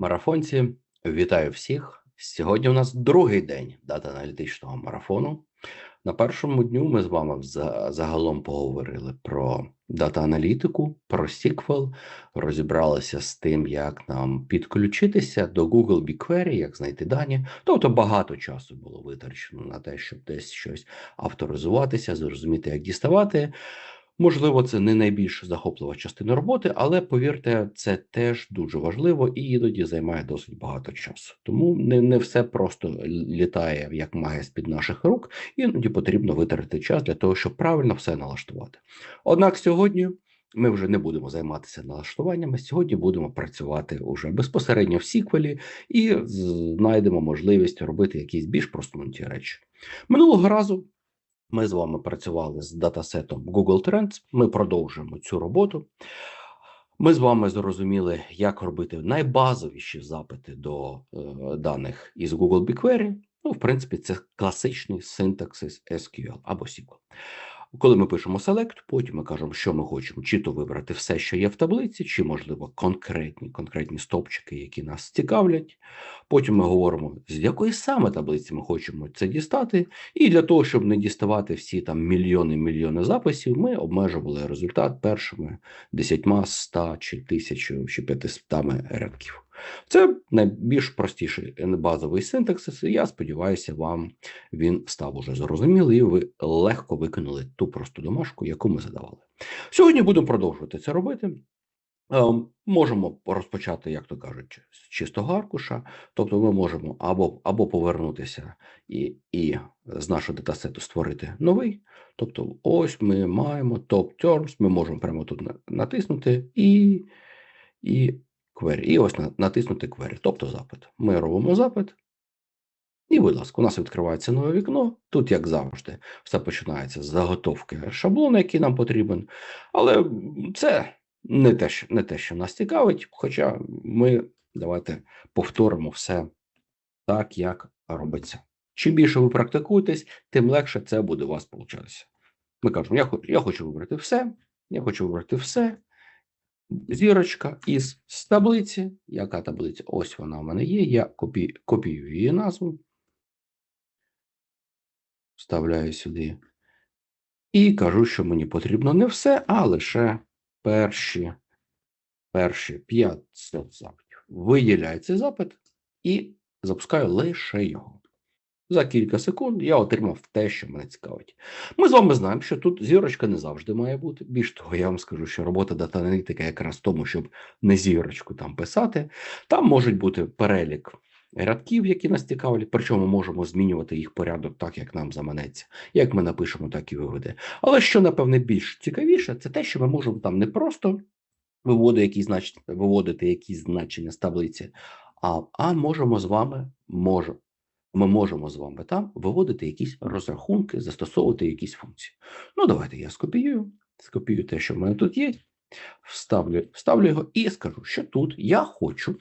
Марафонці, вітаю всіх. Сьогодні у нас другий день дата-аналітичного марафону. На першому дню ми з вами загалом поговорили про дата-аналітику, про SQL, розібралися з тим, як нам підключитися до Google BigQuery, як знайти дані. Тобто багато часу було витрачено на те, щоб десь щось авторизуватися, зрозуміти, як діставати. Можливо, це не найбільш захоплива частина роботи, але повірте, це теж дуже важливо і іноді займає досить багато часу. Тому не не все просто літає як магія з під наших рук, іноді потрібно витратити час для того, щоб правильно все налаштувати. Однак сьогодні. Ми вже не будемо займатися налаштуваннями. Сьогодні будемо працювати уже безпосередньо в сіквелі і знайдемо можливість робити якісь більш просунуті речі. Минулого разу ми з вами працювали з датасетом Google Trends. Ми продовжуємо цю роботу. Ми з вами зрозуміли, як робити найбазовіші запити до е, даних із Google BigQuery. Ну, в принципі, це класичний синтаксис SQL або SQL. Коли ми пишемо select, потім ми кажемо, що ми хочемо, чи то вибрати все, що є в таблиці, чи, можливо, конкретні конкретні стопчики, які нас цікавлять. Потім ми говоримо, з якої саме таблиці ми хочемо це дістати. І для того, щоб не діставати всі там мільйони мільйони записів, ми обмежували результат першими десятьма, ста чи тисячою чи п'ятистами рядків. Це найбільш простіший базовий синтаксис, і я сподіваюся, вам він став уже зрозумілий, і ви легко викинули ту просту домашку, яку ми задавали. Сьогодні будемо продовжувати це робити. Ем, можемо розпочати, як то кажуть, з чистого аркуша, тобто ми можемо або або повернутися і і з нашого датасету створити новий. Тобто, ось ми маємо terms, ми можемо прямо тут натиснути і і query. І ось натиснути query, тобто запит. Ми робимо запит. І, будь ласка, у нас відкривається нове вікно. Тут, як завжди, все починається з заготовки шаблону, який нам потрібен. Але це не те, що не те, що нас цікавить. Хоча ми давайте повторимо все так, як робиться. Чим більше ви практикуєтесь, тим легше це буде у вас получатися. Ми кажемо, я я хочу вибрати все, я хочу вибрати все зірочка із таблиці. Яка таблиця? Ось вона в мене є. Я копі, копіюю її назву, вставляю сюди. І кажу, що мені потрібно не все, а лише перші перші 500 запитів. Виділяю цей запит і запускаю лише його. За кілька секунд я отримав те, що мене цікавить. Ми з вами знаємо, що тут зірочка не завжди має бути. Більш того, я вам скажу, що робота дата-аналітика якраз в тому, щоб не зірочку там писати. Там можуть бути перелік рядків, які нас цікавлять, причому можемо змінювати їх порядок так, як нам заманеться. Як ми напишемо, так і виведе. Але що, напевне, більш цікавіше, це те, що ми можемо там не просто виводити якісь значення, виводити якісь значення з таблиці, а а можемо з вами можемо ми можемо з вами там виводити якісь розрахунки, застосовувати якісь функції. Ну, давайте я скопіюю, скопіюю те, що в мене тут є, вставлю, вставлю його і скажу, що тут я хочу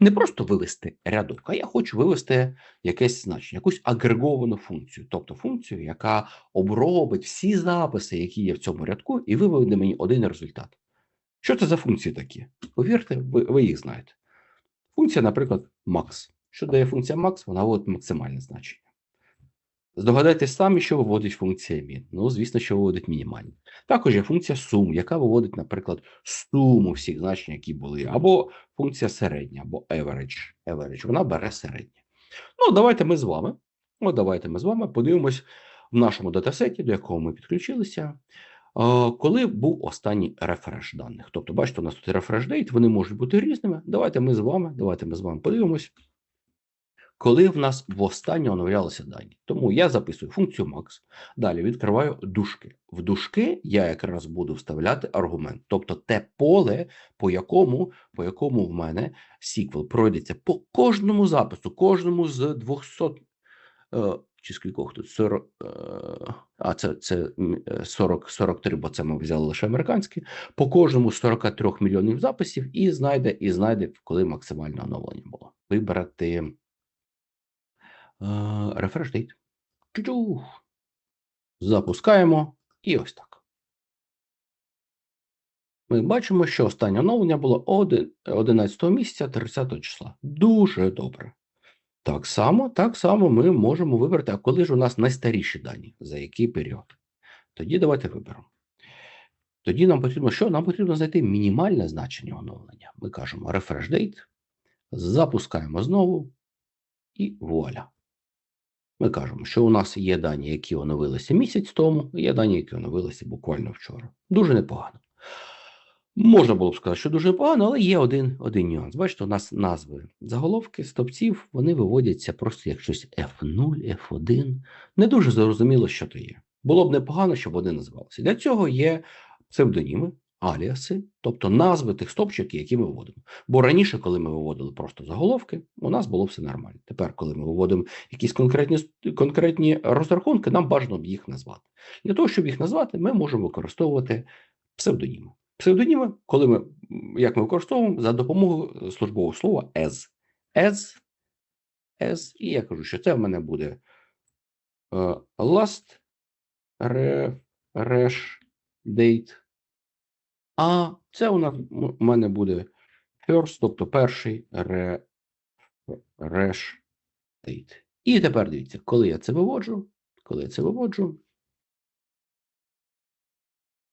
не просто вивести рядок, а я хочу вивести якесь значення, якусь агреговану функцію, тобто функцію, яка обробить всі записи, які є в цьому рядку, і виведе мені один результат. Що це за функції такі? Повірте, ви, ви їх знаєте. Функція, наприклад, max. Що дає функція max, вона вводить максимальне значення. Здогадайтесь самі, що виводить функція min. Ну, звісно, що виводить мінімальне. Також є функція sum, яка виводить, наприклад, суму всіх значень, які були, або функція середня, або average. average. Вона бере середнє. Ну, давайте ми з вами. От давайте ми з вами подивимось в нашому датасеті, до якого ми підключилися. Коли був останній рефреш даних. Тобто, бачите, у нас тут рефреш дейт, вони можуть бути різними. Давайте ми з вами, давайте ми з вами подивимось коли в нас востаннє оновлялися дані. Тому я записую функцію max, далі відкриваю дужки. В дужки я якраз буду вставляти аргумент, тобто те поле, по якому по якому в мене сіквел пройдеться по кожному запису, кожному з 200, е, чи скількох тут 40, е, а це це 40, 43, бо це ми взяли лише американські, по кожному з 43 мільйонів записів і знайде, і знайде, коли максимальне оновлення було. Вибрати Refresh date. Запускаємо і ось так. ми бачимо, що останнє оновлення було 11 місяця 30 числа. Дуже добре. Так само, так само ми можемо вибрати, а коли ж у нас найстаріші дані, за який період. Тоді давайте виберемо. Тоді нам потрібно що? Нам потрібно знайти мінімальне значення оновлення. Ми кажемо refresh date, запускаємо знову і вуаля. Ми кажемо, що у нас є дані, які оновилися місяць тому, і є дані, які оновилися буквально вчора. Дуже непогано. Можна було б сказати, що дуже погано, але є один, один нюанс. Бачите, у нас назви заголовки стопців, вони виводяться просто як щось F0, F1. Не дуже зрозуміло, що то є. Було б непогано, щоб вони називалися. Для цього є псевдоніми, аліаси, тобто назви тих стопчиків, які ми виводимо. Бо раніше, коли ми виводили просто заголовки, у нас було все нормально. Тепер, коли ми виводимо якісь конкретні, конкретні розрахунки, нам бажано б їх назвати. Для того, щоб їх назвати, ми можемо використовувати псевдоніми. Псевдоніми, коли ми як ми використовуємо за допомогою службового слова as. As, as, і я кажу, що це в мене буде е, last refresh date. А це у нас у мене буде first, тобто перший refresh date. І тепер дивіться, коли я це виводжу, коли я це виводжу,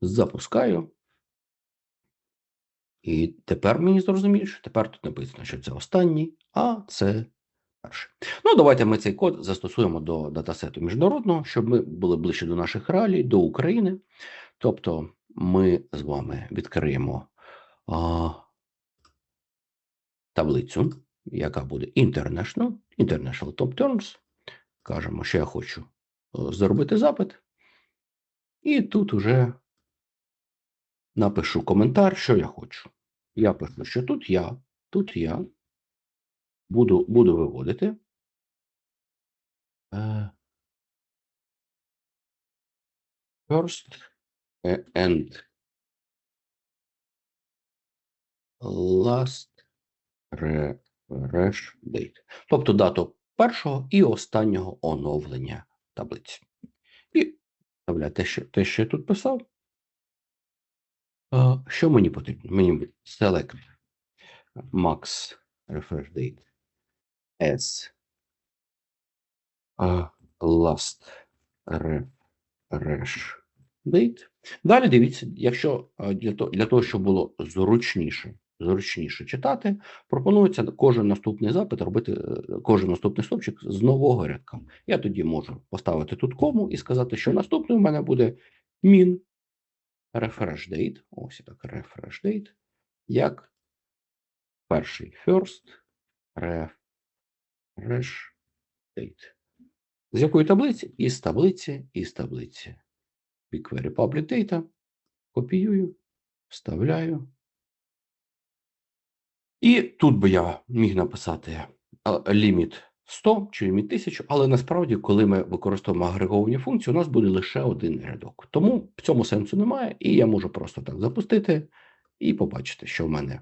запускаю. І тепер мені зрозуміліше, тепер тут написано, що це останній, а це перший. Ну, давайте ми цей код застосуємо до датасету міжнародного, щоб ми були ближче до наших реалій, до України. Тобто ми з вами відкриємо а, таблицю, яка буде International, International Top Terms. Кажемо, що я хочу е, зробити запит. І тут уже напишу коментар, що я хочу. Я пишу, що тут я, тут я буду, буду виводити. е, First and last refresh date. Тобто дату першого і останнього оновлення таблиці. І те, що, те, що я тут писав. Що мені потрібно? Мені select max refresh date as last refresh date. Далі дивіться, якщо е, для того, для того, щоб було зручніше, зручніше читати, пропонується кожен наступний запит робити, е, кожен наступний стовпчик з нового рядка. Я тоді можу поставити тут кому і сказати, що наступний у мене буде min refresh date. Ось так, refresh date, як перший first refresh date. З якої таблиці? Із таблиці, із таблиці. BigQuery Public Data. Копіюю, вставляю. І тут би я міг написати ліміт 100 чи ліміт 1000, але насправді, коли ми використовуємо агреговані функції, у нас буде лише один рядок. Тому в цьому сенсу немає, і я можу просто так запустити і побачити, що в мене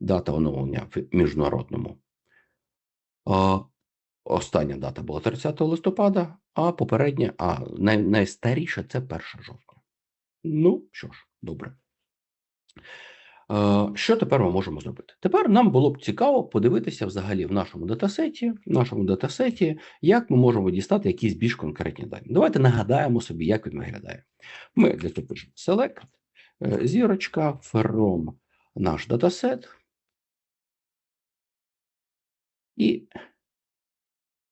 дата оновлення в міжнародному. Остання дата була 30 листопада, а попередня, а най, найстаріша це 1 жовтня. Ну що ж, добре. Е, Що тепер ми можемо зробити? Тепер нам було б цікаво подивитися взагалі в нашому датасеті, в нашому датасеті, як ми можемо дістати якісь більш конкретні дані. Давайте нагадаємо собі, як він виглядає. Ми для цього пишемо select, е, зірочка from наш датасет. І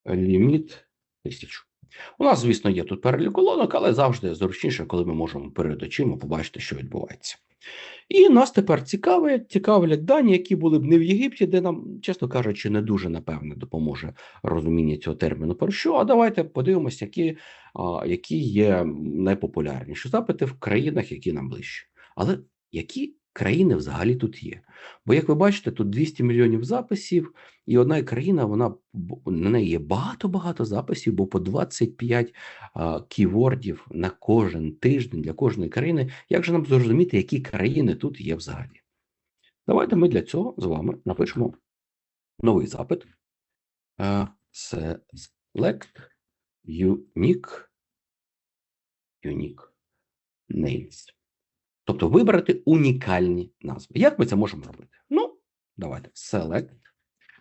ліміт 1000. У нас, звісно, є тут перелік колонок, але завжди зручніше, коли ми можемо перед очима побачити, що відбувається. І нас тепер цікавить, цікавлять дані, які були б не в Єгипті, де нам, чесно кажучи, не дуже напевне допоможе розуміння цього терміну. Про що? А давайте подивимося, які, які є найпопулярніші запити в країнах, які нам ближче. Але які країни взагалі тут є? Бо, як ви бачите, тут 200 мільйонів записів, і одна країна, вона на неї є багато-багато записів, бо по 25 а, ківордів на кожен тиждень для кожної країни. Як же нам зрозуміти, які країни тут є взагалі? Давайте ми для цього з вами напишемо новий запит. Select unique, unique names. Тобто вибрати унікальні назви. Як ми це можемо робити? Ну, давайте. Select.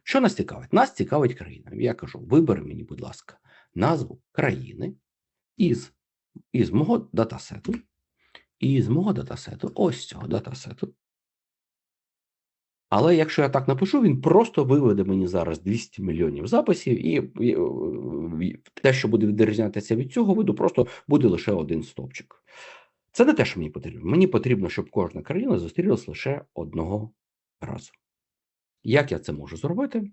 Що нас цікавить? Нас цікавить країна. Я кажу: вибери мені, будь ласка, назву країни із, із мого датасету. І з мого датасету, ось цього датасету. Але якщо я так напишу, він просто виведе мені зараз 200 мільйонів записів, і, і, і те, що буде відрізнятися від цього виду, просто буде лише один стовпчик. Це не те, що мені потрібно. Мені потрібно, щоб кожна країна зустрілась лише одного разу. Як я це можу зробити?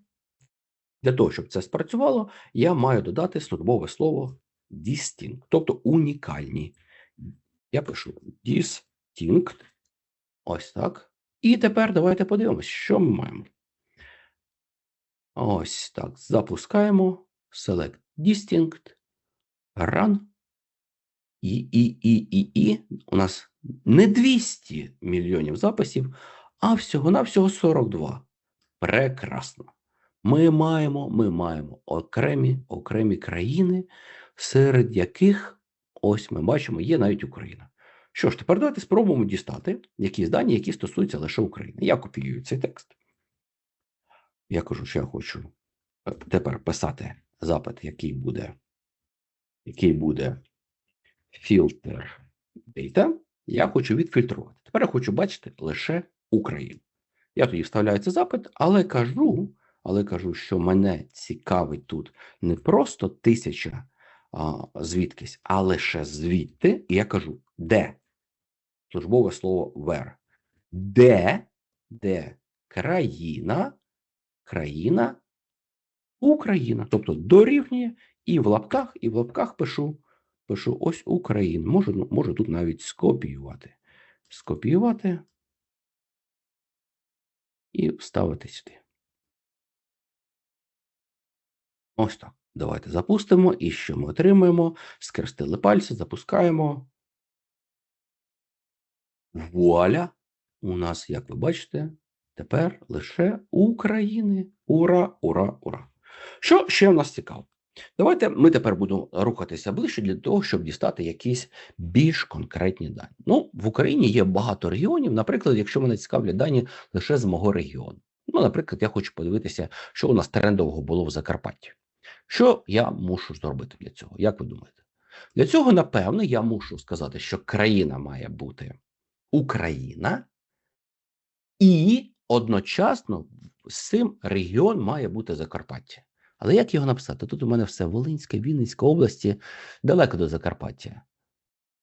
Для того, щоб це спрацювало, я маю додати службове слово distinct, тобто унікальні. Я пишу distinct. Ось так. І тепер давайте подивимось, що ми маємо. Ось так. Запускаємо. Select distinct. Run. І, і, і, і, і. У нас не 200 мільйонів записів, а всього-навсього 42. Прекрасно. Ми маємо, ми маємо окремі, окремі країни, серед яких, ось ми бачимо, є навіть Україна. Що ж, тепер давайте спробуємо дістати якісь дані, які стосуються лише України. Я копіюю цей текст. Я кажу, що я хочу е, тепер писати запит, який буде, який буде фільтр data. Я хочу відфільтрувати. Тепер я хочу бачити лише Україну. Я тоді вставляю цей запит, але кажу, але кажу, що мене цікавить тут не просто тисяча а, звідкись, а лише звідти. І я кажу, де? Службове слово where. Де, де країна, країна, Україна. Тобто дорівнює і в лапках, і в лапках пишу, пишу ось Україна. Можу, ну, можу тут навіть скопіювати. Скопіювати і вставити сюди. Ось так. Давайте запустимо. І що ми отримаємо? Скрестили пальці, запускаємо. Вуаля! У нас, як ви бачите, тепер лише України. Ура, ура, ура! Що ще в нас цікаво? Давайте ми тепер будемо рухатися ближче для того, щоб дістати якісь більш конкретні дані. Ну, в Україні є багато регіонів. Наприклад, якщо мене цікавлять дані лише з мого регіону. Ну, наприклад, я хочу подивитися, що у нас трендового було в Закарпатті. Що я мушу зробити для цього? Як ви думаєте? Для цього, напевно, я мушу сказати, що країна має бути Україна, і одночасно з цим регіон має бути Закарпаття. Але як його написати? Тут у мене все Волинська, Вінницька області, далеко до Закарпаття.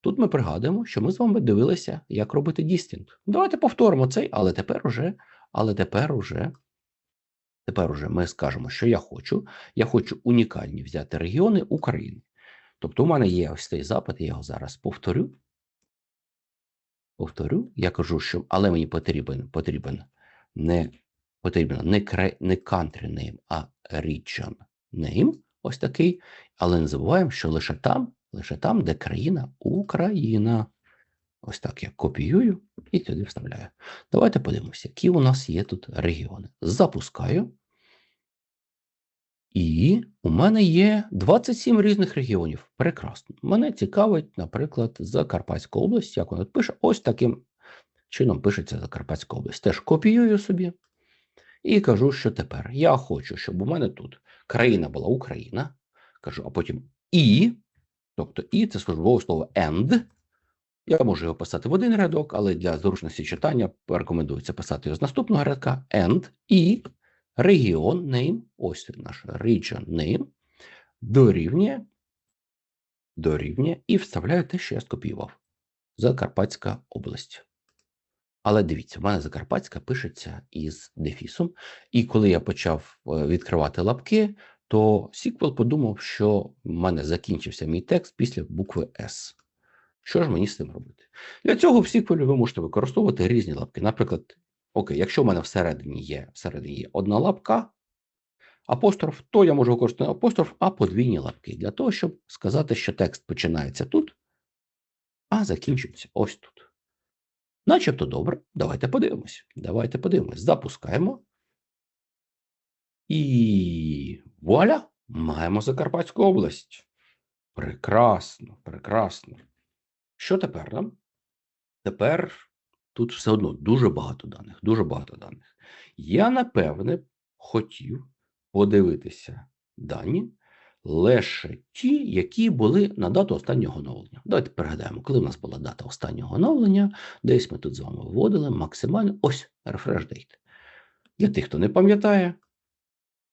Тут ми пригадуємо, що ми з вами дивилися, як робити дістінг. Давайте повторимо цей, але тепер уже, але тепер уже, тепер уже ми скажемо, що я хочу. Я хочу унікальні взяти регіони України. Тобто, у мене є ось цей запит, я його зараз повторю. Повторю, я кажу, що але мені потрібен потрібен не потрібен не не country name, а region name. Ось такий. Але не забуваємо, що лише там, лише там, де країна Україна. Ось так я копіюю і туди вставляю. Давайте подивимося, які у нас є тут регіони. Запускаю. І у мене є 27 різних регіонів. Прекрасно. Мене цікавить, наприклад, Закарпатська область. Як вона пише, ось таким чином пишеться Закарпатська область. Теж копіюю собі і кажу, що тепер я хочу, щоб у мене тут країна була Україна. Кажу, а потім і, тобто і це службове слово and. Я можу його писати в один рядок, але для зручності читання рекомендується писати його з наступного рядка and і регіон name, ось наш region name, дорівнює, дорівнює і вставляю те, що я скопіював. Закарпатська область. Але дивіться, в мене Закарпатська пишеться із дефісом. І коли я почав е, відкривати лапки, то Сіквел подумав, що в мене закінчився мій текст після букви С. Що ж мені з цим робити? Для цього в Сіквелі ви можете використовувати різні лапки. Наприклад, окей, якщо в мене всередині є всередині є одна лапка, апостроф, то я можу використати апостроф, а подвійні лапки для того, щоб сказати, що текст починається тут, а закінчується ось тут. Начебто добре. Давайте подивимось. Давайте подивимось. Запускаємо. І вуаля! Маємо Закарпатську область. Прекрасно, прекрасно. Що тепер нам? Тепер тут все одно дуже багато даних, дуже багато даних. Я, напевне, хотів подивитися дані лише ті, які були на дату останнього оновлення. Давайте пригадаємо, коли в нас була дата останнього оновлення, десь ми тут з вами вводили максимально ось refresh date. Для тих, хто не пам'ятає,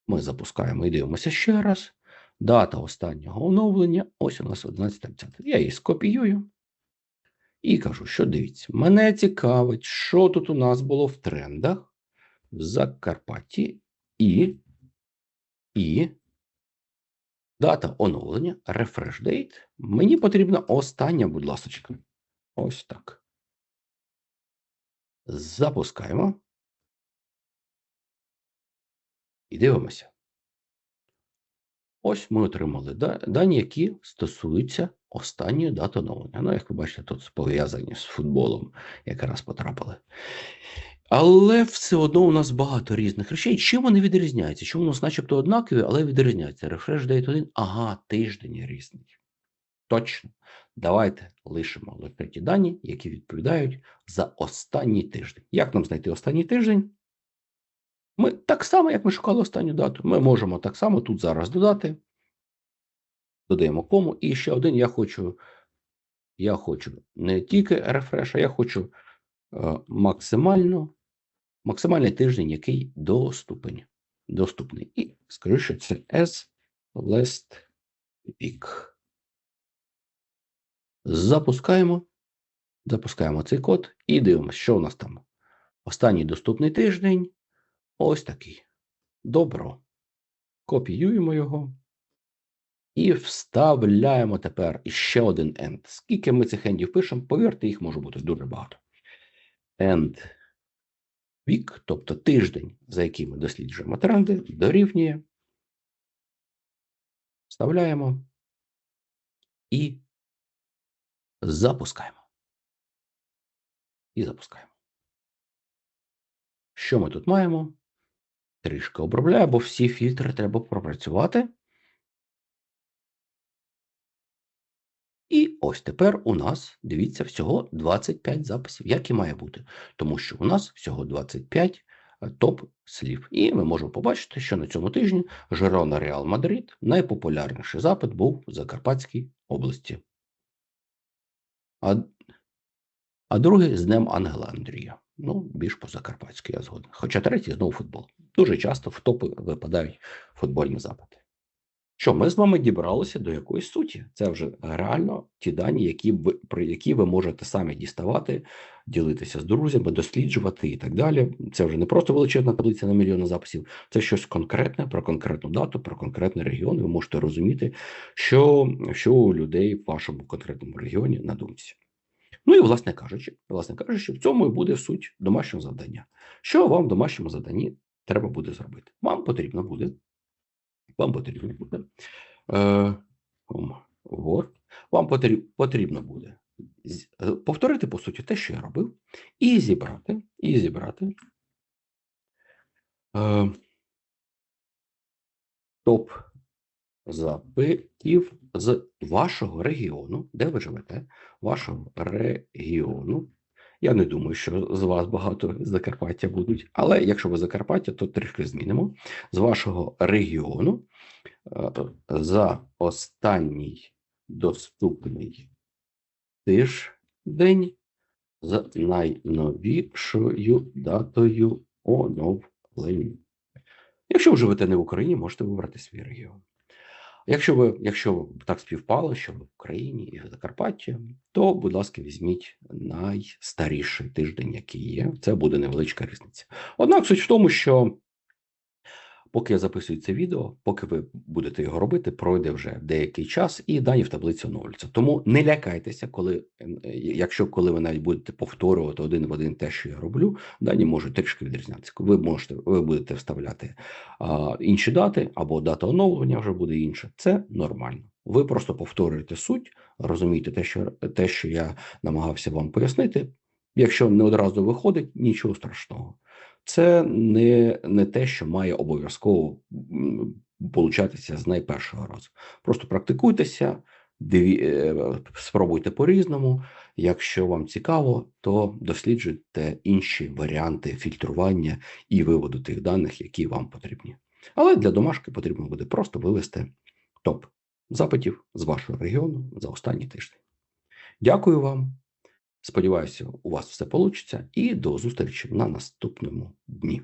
ми запускаємо і дивимося ще раз. Дата останнього оновлення ось у нас 11.30. Я її скопіюю і кажу, що дивіться, мене цікавить, що тут у нас було в трендах в Закарпатті і, і дата оновлення, refresh date. Мені потрібна остання, будь ласка. Ось так. Запускаємо. І дивимося. Ось ми отримали дані, які стосуються останньої дати оновлення. Ну, як ви бачите, тут пов'язані з футболом якраз потрапили. Але все одно у нас багато різних речей. Чим вони відрізняються? Чому у нас начебто однакові, але відрізняються. Refresh Date 1, ага, тиждень різний. Точно. Давайте лишимо лише дані, які відповідають за останній тиждень. Як нам знайти останній тиждень? Ми так само, як ми шукали останню дату, ми можемо так само тут зараз додати. Додаємо кому. І ще один я хочу. Я хочу не тільки рефреш, а я хочу е, максимально, максимальний тиждень, який доступний. доступний. І скажу, що це as last week. Запускаємо. Запускаємо цей код і дивимося, що у нас там. Останній доступний тиждень. Ось такий. Добро. Копіюємо його. І вставляємо тепер іще один end. Скільки ми цих ендів пишемо, повірте, їх може бути дуже багато. End week, тобто тиждень, за який ми досліджуємо тренди, дорівнює. Вставляємо і запускаємо. І запускаємо. Що ми тут маємо? Трішки обробляю, бо всі фільтри треба пропрацювати. І ось тепер у нас, дивіться, всього 25 записів, як і має бути. Тому що у нас всього 25 е, топ-слів. І ми можемо побачити, що на цьому тижні Жерона Реал Мадрид найпопулярніший запит був в Закарпатській області. А а другий з Днем Ангела Андрія. Ну, більш по Закарпатськи я згоден. Хоча третій знову футбол. Дуже часто в топи випадають футбольні запити. Що ми з вами дібралися до якоїсь суті? Це вже реально ті дані, які про які ви можете самі діставати, ділитися з друзями, досліджувати і так далі. Це вже не просто величезна таблиця на мільйони записів, це щось конкретне про конкретну дату, про конкретний регіон. Ви можете розуміти, що, що у людей в вашому конкретному регіоні на думці. Ну і, власне кажучи, власне кажучи, в цьому і буде суть домашнього завдання. Що вам в домашньому завданні треба буде зробити? Вам потрібно буде вам потрібно буде е, Word, вам потрібно буде е, повторити, по суті, те, що я робив, і зібрати, і зібрати е, топ запитів з вашого регіону, де ви живете, вашого регіону. Я не думаю, що з вас багато з Закарпаття будуть, але якщо ви Закарпаття, то трішки змінимо з вашого регіону е, за останній доступний тиждень з найновішою датою оновлення. Якщо ви живете не в Україні, можете вибрати свій регіон. Якщо ви якщо так співпало, що ви в Україні і в Закарпатті, то, будь ласка, візьміть найстаріший тиждень, який є. Це буде невеличка різниця. Однак суть в тому, що Поки я записую це відео, поки ви будете його робити, пройде вже деякий час, і дані в таблиці оновлюються. Тому не лякайтеся, коли якщо коли ви навіть будете повторювати один в один те, що я роблю, дані можуть трішки відрізнятися. Ви можете, ви будете вставляти а, інші дати або дата оновлення вже буде інша. Це нормально. Ви просто повторюєте суть, розумієте те, що те, що я намагався вам пояснити. Якщо не одразу виходить, нічого страшного це не не те, що має обов'язково получатися з найпершого разу. Просто практикуйтеся, Диві... е, Спробуйте по-різному. Якщо вам цікаво, то досліджуйте інші варіанти фільтрування і виводу тих даних, які вам потрібні. Але для домашки потрібно буде просто вивести топ запитів з вашого регіону за останній тиждень. Дякую вам. Сподіваюся, у вас все вийде і до зустрічі на наступному дні.